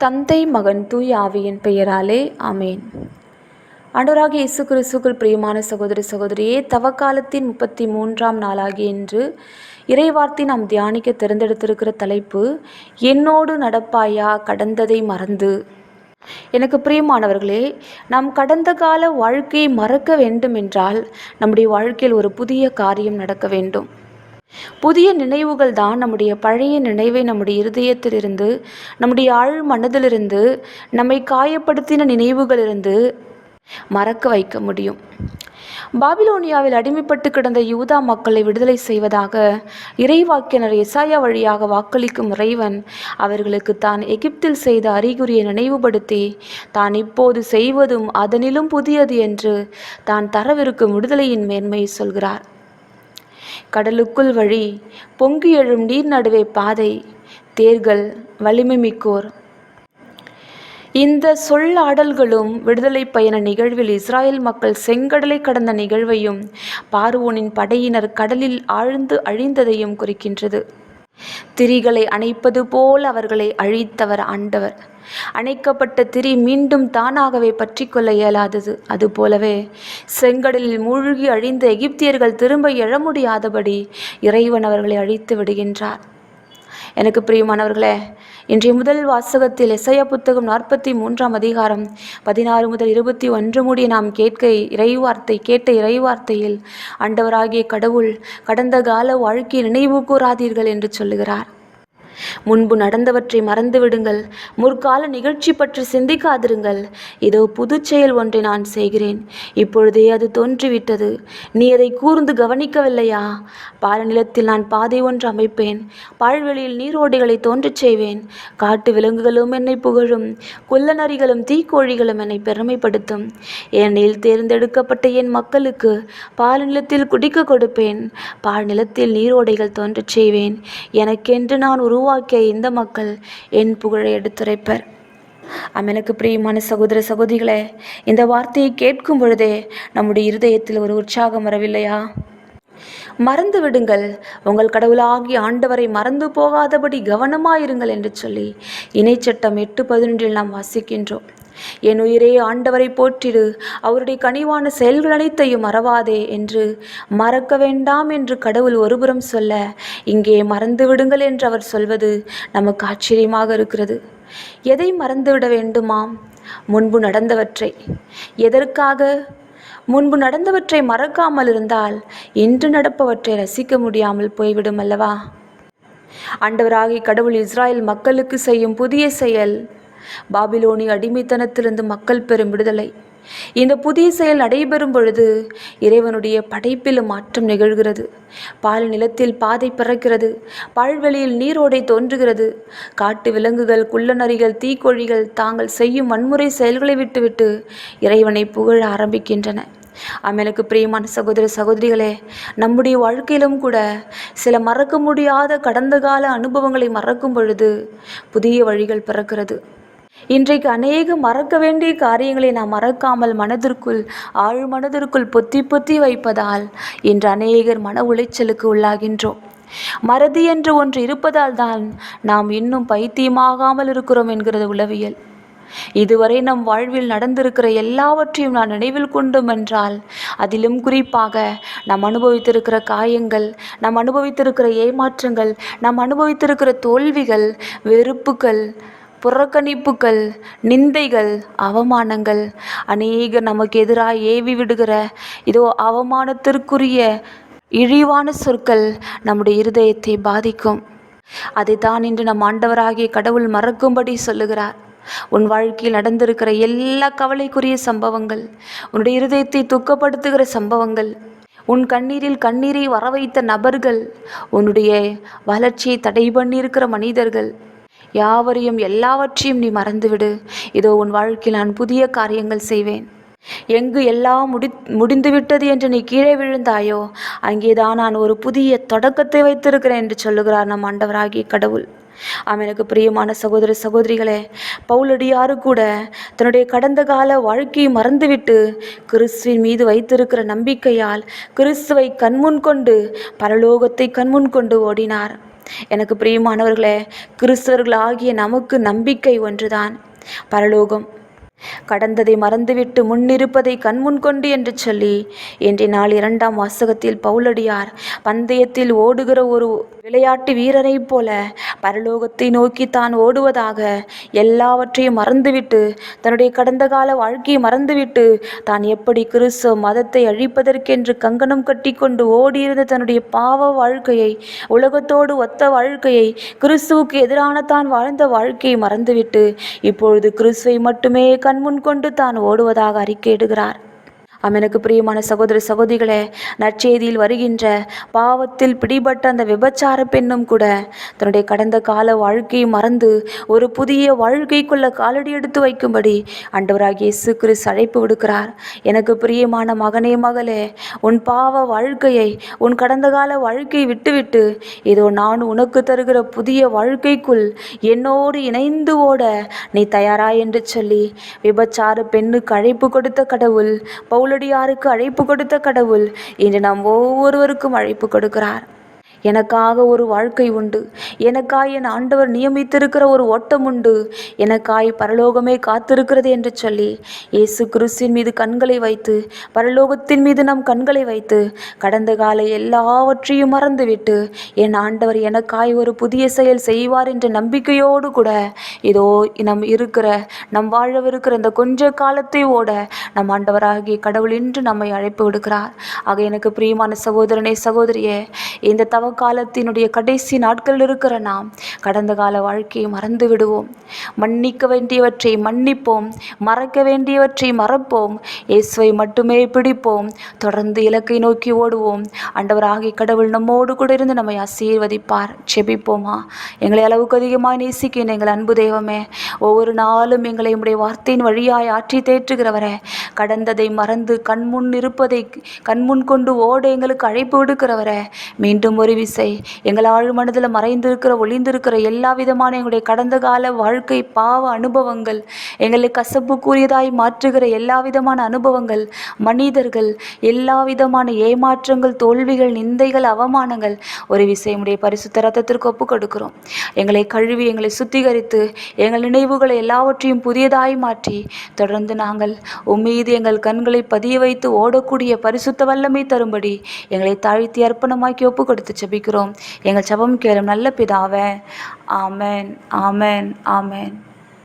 தந்தை மகன் தூய் ஆவியின் பெயராலே அமேன் அனுராகி இயேசு கிறிஸ்துக்குள் பிரியமான சகோதர சகோதரியே தவக்காலத்தின் முப்பத்தி மூன்றாம் நாளாகிய இன்று இறைவார்த்தை நாம் தியானிக்க தேர்ந்தெடுத்திருக்கிற தலைப்பு என்னோடு நடப்பாயா கடந்ததை மறந்து? எனக்கு பிரியமானவர்களே நாம் கடந்த கால வாழ்க்கையை மறக்க வேண்டும் என்றால் நம்முடைய வாழ்க்கையில் ஒரு புதிய காரியம் நடக்க வேண்டும். புதிய நினைவுகள் தான் நம்முடைய பழைய நினைவை நம்முடைய இருதயத்திலிருந்து நம்முடைய ஆழ் மனதிலிருந்து நம்மை காயப்படுத்தின நினைவுகளிலிருந்து மறக்க வைக்க முடியும். பாபிலோனியாவில் அடிமைப்பட்டு கிடந்த யூதா மக்களை விடுதலை செய்வதாக இறைவாக்கினர் எசாயா வழியாக வாக்களிக்கும் இறைவன் அவர்களுக்கு தான் எகிப்தில் செய்த அறிகுறியை நினைவுபடுத்தி தான் இப்போது செய்வதும் அதனிலும் புதியது என்று தான் தரவிருக்கும் விடுதலையின் மேன்மையை சொல்கிறார். கடலுக்குள் வழி. பொங்கி எழும் நீர் நடுவே பாதை. தேர்கள் வலிமை மிக்கோர். இந்த சொல்லாடல்களும் விடுதலை பயண நிகழ்வில் இஸ்ராயல் மக்கள் செங்கடலை கடந்த நிகழ்வையும் பார்வோனின் படையினர் கடலில் ஆழ்ந்து அழிந்ததையும் குறிக்கின்றது. திரிகளை அணைப்பது போல் அவர்களை அழித்தவர் ஆண்டவர். அணைக்கப்பட்ட திரி மீண்டும் தானாகவே பற்றி கொள்ள இயலாதது அதுபோலவே செங்கடலில் மூழ்கி அழிந்த எகிப்தியர்கள் திரும்ப எழ முடியாதபடி இறைவன் அவர்களை அழித்து விடுகின்றார். எனக்கு பிரியமானவர்களே இன்றைய முதல் வாசகத்தில் இசைய புத்தகம் நாற்பத்தி மூன்றாம் அதிகாரம் பதினாறு முதல் இருபத்தி ஒன்று முடிய நாம் கேட்க இறைவார்த்தை கேட்ட இறைவார்த்தையில் ஆண்டவராகிய கடவுள் கடந்த கால வாழ்க்கையை நினைவு கூறாதீர்கள் என்று சொல்லுகிறார். முன்பு நடந்தவற்றை மறந்துவிடுங்கள். முற்கால நிகழ்ச்சி பற்றி சிந்திக்காதிருங்கள். இதோ புது செயல் ஒன்றை நான் செய்கிறேன். இப்பொழுதே அது தோன்றிவிட்டது. நீ அதை கூர்ந்து கவனிக்கவில்லையா? பாலநிலத்தில் நான் பாதை ஒன்று அமைப்பேன். பால்வெளியில் நீரோடைகளை தோன்றச் செய்வேன். காட்டு விலங்குகளும் என்னை புகழும். குள்ளநரிகளும் தீக்கோழிகளும் என்னை பெருமைப்படுத்தும். ஏனெனில் தேர்ந்தெடுக்கப்பட்ட என் மக்களுக்கு பாலநிலத்தில் குடிக்க கொடுப்பேன். பால் நிலத்தில் நீரோடைகள் தோன்றச் செய்வேன். எனக்கென்று நான் உருவாக்கி உருவாக்கிய இந்த மக்கள் என் புகழை எடுத்துரைப்பர். அமெனக்கு பிரியமான சகோதர சகோதரிகளே இந்த வார்த்தையை கேட்கும் பொழுதே நம்முடைய இருதயத்தில் ஒரு உற்சாகம் வரவில்லையா? மறந்து விடுங்கள் உங்கள் கடவுளாகி ஆண்டவரை மறந்து போகாதபடி கவனமாயிருங்கள் என்று சொல்லி இணைச்சட்டம் எட்டு பதினொன்றில் நாம் வாசிக்கின்றோம். என் உயிரே ஆண்டவரை போற்றிடு. அவருடைய கனிவான செயல்கள் அனைத்தையும் மறவாதே என்று மறக்க வேண்டாம் என்று கடவுள் ஒருபுறம் சொல்ல இங்கே மறந்து விடுங்கள் என்று அவர் சொல்வது நமக்கு ஆச்சரியமாக இருக்கிறது. எதை மறந்துவிட வேண்டுமாம்? முன்பு நடந்தவற்றை. எதற்காக? முன்பு நடந்தவற்றை மறக்காமல் இருந்தால் இன்று நடப்பவற்றை ரசிக்க முடியாமல் போய்விடும் அல்லவா? ஆண்டவராகி கடவுள் இஸ்ராயல் மக்களுக்கு செய்யும் புதிய செயல் பாபிலோனி அடிமைத்தனத்திலிருந்து மக்கள் பெறும் விடுதலை. இந்த புதிய செயல் நடைபெறும் பொழுது இறைவனுடைய படைப்பிலும் மாற்றம் நிகழ்கிறது. பால் நிலத்தில் பாதை பிறக்கிறது. பால்வெளியில் நீரோடை தோன்றுகிறது. காட்டு விலங்குகள் குள்ளநரிகள் தீக்கோழிகள் தாங்கள் செய்யும் வன்முறை செயல்களை விட்டுவிட்டு இறைவனை புகழ ஆரம்பிக்கின்றன. ஆமெனக்கு பிரியமான சகோதர சகோதரிகளே நம்முடைய வாழ்க்கையிலும் கூட சில மறக்க முடியாத கடந்த கால அனுபவங்களை மறக்கும் பொழுது புதிய வழிகள் பிறக்கிறது. இன்றைக்கு அநேக மறக்க வேண்டிய காரியங்களை நாம் மறக்காமல் மனதிற்குள் ஆழ் மனதிற்குள் பொத்தி பொத்தி வைப்பதால் இன்று அநேகர் மன உளைச்சலுக்கு உள்ளாகின்றோம். மறதி என்று ஒன்று இருப்பதால் தான் நாம் இன்னும் பைத்தியமாகாமல் இருக்கிறோம் என்கிறது உளவியல். இதுவரை நம் வாழ்வில் நடந்திருக்கிற எல்லாவற்றையும் நான் நினைவில் கொண்டும் என்றால் அதிலும் குறிப்பாக நாம் அனுபவித்திருக்கிற காயங்கள் நாம் அனுபவித்திருக்கிற ஏமாற்றங்கள் நாம் அனுபவித்திருக்கிற தோல்விகள் வெறுப்புகள் புறக்கணிப்புகள் நிந்தைகள் அவமானங்கள். அநேக நமக்கு எதிராக ஏவி விடுகிற இதோ அவமானத்திற்குரிய இழிவான சொற்கள் நம்முடைய இருதயத்தை பாதிக்கும். அதைத்தான் இன்று நம் ஆண்டவராகிய கடவுள் மறக்கும்படி சொல்லுகிறார். உன் வாழ்க்கையில் நடந்திருக்கிற எல்லா கவலைக்குரிய சம்பவங்கள் உன்னுடைய இருதயத்தை துக்கப்படுத்துகிற சம்பவங்கள் உன் கண்ணீரில் கண்ணீரை வரவைத்த நபர்கள் உன்னுடைய வளர்ச்சியை தடை பண்ணியிருக்கிற மனிதர்கள் யாவரையும் எல்லாவற்றையும் நீ மறந்துவிடு. இதோ உன் வாழ்க்கையில் நான் புதிய காரியங்கள் செய்வேன். எங்கு எல்லாம் முடி முடிந்துவிட்டது என்று நீ கீழே விழுந்தாயோ அங்கேதான் நான் ஒரு புதிய தொடக்கத்தை வைத்திருக்கிறேன் என்று சொல்லுகிறார் நம் ஆண்டவராகிய கடவுள். அவனுக்கு பிரியமான சகோதர சகோதரிகளே பவுலடியாரு கூட தன்னுடைய கடந்த கால வாழ்க்கையை மறந்துவிட்டு கிறிஸ்துவின் மீது வைத்திருக்கிற நம்பிக்கையால் கிறிஸ்துவை கண்முன் கொண்டு பரலோகத்தை கண்முன் கொண்டு ஓடினார். எனக்கு பிரியமானவர்களே கிறிஸ்தவர்களாகிய நமக்கு நம்பிக்கை ஒன்றுதான். பரலோகம் கடந்ததை மறந்துவிட்டு முன்னிருப்பதை கண்முன் கொண்டு என்று சொல்லி இன்றைய நாள் இரண்டாம் வாசகத்தில் பவுலடியார் பந்தயத்தில் ஓடுகிற ஒரு விளையாட்டு வீரரைப் போல பரலோகத்தை நோக்கி தான் ஓடுவதாக எல்லாவற்றையும் மறந்துவிட்டு தன்னுடைய கடந்த கால வாழ்க்கையை மறந்துவிட்டு தான் எப்படி கிறிஸ்தவ மதத்தை அழிப்பதற்கென்று கங்கணம் கட்டிக்கொண்டு ஓடியிருந்த தன்னுடைய பாவ வாழ்க்கையை உலகத்தோடு ஒத்த வாழ்க்கையை கிறிஸ்துவுக்கு எதிரான தான் வாழ்ந்த வாழ்க்கையை மறந்துவிட்டு இப்பொழுது கிறிஸ்துவை மட்டுமே கண்முன் கொண்டு தான் ஓடுவதாக அறிக்கையிடுகிறார். அவனுக்கு பிரியமான சகோதர சகோதரிகளே நற்செய்தியில் வருகின்ற பாவத்தில் பிடிபட்ட அந்த விபச்சார பெண்ணும் கூட தன்னுடைய கடந்த கால வாழ்க்கையை மறந்து ஒரு புதிய வாழ்க்கைக்குள்ள காலடி எடுத்து வைக்கும்படி ஆண்டவராகிய இயேசு கிறிஸ்து அழைப்பு விடுக்கிறார். எனக்கு பிரியமான மகனே மகளே உன் பாவ வாழ்க்கையை உன் கடந்த கால வாழ்க்கையை விட்டுவிட்டு இதோ நான் உனக்கு தருகிற புதிய வாழ்க்கைக்குள் என்னோடு இணைந்து ஓட நீ தயாரா என்று சொல்லி விபச்சார பெண்ணுக்கு அழைப்பு கொடுத்த கடவுள் பவுலடியாருக்கு அழைப்பு கொடுத்த கடவுள். இன்று நாம் ஒவ்வொருவருக்கும் அழைப்பு கொடுக்கிறார். எனக்காக ஒரு வாழ்க்கை உண்டு. எனக்காய் என் ஆண்டவர் நியமித்திருக்கிற ஒரு ஓட்டம் உண்டு. எனக்காய் பரலோகமே காத்திருக்கிறது என்று சொல்லி இயேசு கிறிஸ்தின் மீது கண்களை வைத்து பரலோகத்தின் மீது நம் கண்களை வைத்து கடந்த கால எல்லாவற்றையும் மறந்துவிட்டு என் ஆண்டவர் எனக்காய் ஒரு புதிய செயல் செய்வார் என்ற நம்பிக்கையோடு கூட இதோ நம் இருக்கிற நம் வாழவிருக்கிற இந்த கொஞ்ச காலத்தை ஓட நம் ஆண்டவராகிய கடவுள் இன்று நம்மை அழைப்பு விடுக்கிறார். ஆக எனக்கு பிரியமான சகோதரனே சகோதரியே இந்த தவ காலத்தினுடைய கடைசி நாட்கள் இருக்கிற நாம் கடந்த கால வாழ்க்கையை மறந்து விடுவோம். மன்னிக்க வேண்டியவற்றை மன்னிப்போம். மறக்க வேண்டியவற்றை மறப்போம். இயேசுவை மட்டுமே பிடிப்போம். தொடர்ந்து இலக்கை நோக்கி ஓடுவோம். ஆண்டவராகி கடவுள் நம்மோடு கூட இருந்து நம்மை ஆசீர்வதிப்பார். செபிப்போமா எங்களை அளவுக்கு அதிகமாக நேசிக்கின்ற எங்கள் அன்பு தெய்வமே ஒவ்வொரு நாளும் எங்களை உடைய வார்த்தையின் வழியாய் ஆற்றி தேற்றுகிறவரே கடந்ததை மறந்து கண்முன் இருப்பதை கண்முன் கொண்டு ஓட எங்களுக்கு அழைப்பு விடுக்கிறவரே மீண்டும் ஒரு விசை எங்கள் ஆழ் மனதில் மறைந்திருக்கிற ஒளிந்திருக்கிற எல்லா விதமான எங்களுடைய கடந்த கால வாழ்க்கை பாவ அனுபவங்கள் எங்களை கசப்புக்குரியதாய் மாற்றுகிற எல்லா விதமான அனுபவங்கள் மனிதர்கள் எல்லா விதமான ஏமாற்றங்கள் தோல்விகள் நிந்தைகள் அவமானங்கள் ஒரு விஷயம் பரிசுத்த ரத்தத்திற்கு ஒப்பு கொடுக்கிறோம். எங்களை கழுவி எங்களை சுத்திகரித்து எங்கள் நினைவுகளை எல்லாவற்றையும் புதியதாய் மாற்றி தொடர்ந்து நாங்கள் உம்மீது எங்கள் கண்களை பதிய வைத்து ஓடக்கூடிய பரிசுத்த வல்லமை தரும்படி எங்களை தாழ்த்தி அர்ப்பணமாக்கி ஒப்பு கொடுத்து ஜெபிக்கிறோம். எங்கள் ஜெபம் கேளும் நல்ல பிதாவே. ஆமேன் ஆமேன் ஆமேன்.